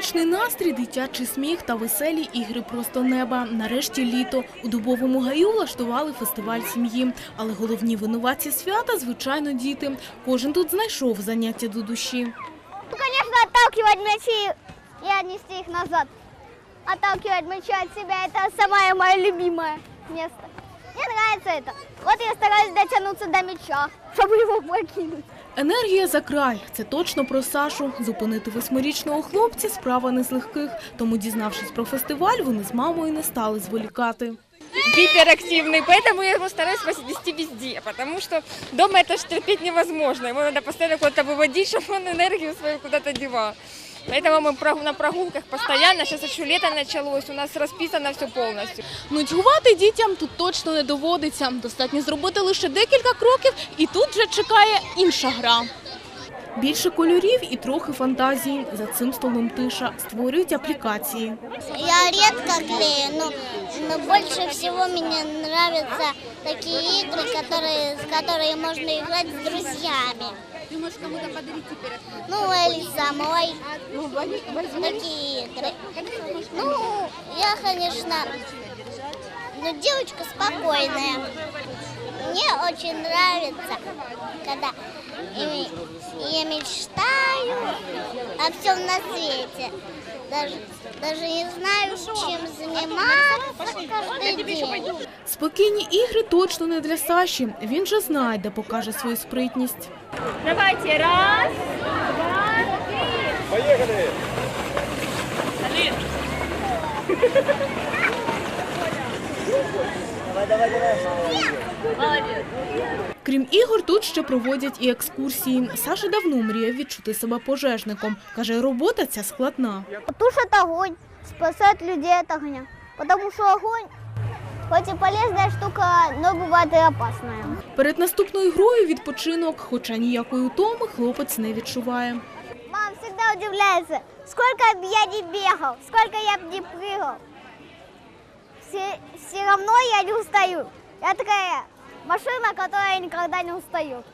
Сонячний настрій, дитячий сміх та веселі ігри просто неба. Нарешті літо. У Дубовому гаю влаштували фестиваль сім'ї. Але головні винуватці свята, звичайно, діти. Кожен тут знайшов заняття до душі. Ну, конечно, отталкивать мячи и отнести их назад. Отталкивать мячи от себя – это самое мое любимое место. Мне нравится это. Вот я стараюсь дотянуться до мяча, чтобы его покинуть. Енергія за край. Це точно про Сашу. Зупинити восьмирічного хлопця – справа не з легких. Тому, дізнавшись про фестиваль, вони з мамою не стали зволікати. гиперактивный, поэтому я его стараюсь вести везде, потому что дома это ж терпеть невозможно, его надо постоянно куда-то выводить, чтобы он энергию свою куда-то девал. Поэтому мы прог- на прогулках постоянно, сейчас еще лето началось, у нас расписано все полностью. Нудьгувати дітям тут точно не доводиться. Достатньо зробити лише декілька кроків, і тут вже чекає інша гра. Більше кольорів і трохи фантазії. За цим столом тиша. Створюють аплікації. Я редко клею, но, но больше всего мне нравятся такие игры, которые, с которые можно играть с друзьями. Ты можешь кому-то подарить теперь? Ну, или самой. Такие игры. Ну, я, конечно, ну, девочка спокойная. Мне очень нравится, когда я мечтаю о всем на свете. Даже, даже не знаю, чем заниматься каждый день. Спокійні ігри точно не для Саші. Він же знає, де покаже свою спритність. Давайте, раз, Крім ігор, тут ще проводять і екскурсії. Саша давно мріяв відчути себе пожежником. Каже, робота ця складна. Тушит огонь, спасает людей от огня. Потому что огонь, хоть і полезна штука, но буває опасна. Перед наступною грою відпочинок, хоча ніякої утоми хлопець не відчуває. Мам завжди удивляється, сколько б я не бігав, сколько я б не прыгал. Все, все равно я не устаю. Я такая машина, которая никогда не устает.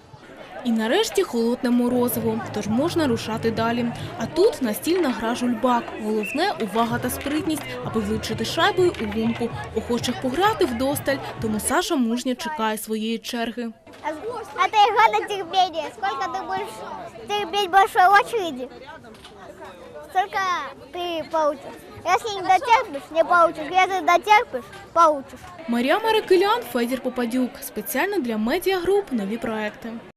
І нарешті холодне морозиво, тож можна рушати далі. А тут настільна гра жульбак. Головне увага та спритність, аби влучити шайбою у лунку. Охочих пограти вдосталь, тому Саша мужньо чекає своєї черги. А Это игра на терпение. Сколько ты будешь терпеть большой очереди, столько ты получишь. Если не дотерпишь, не получишь. Если дотерпишь, получишь. Марія Марикелян, Федір Попадюк. Спеціально для медіагруп нові проекти.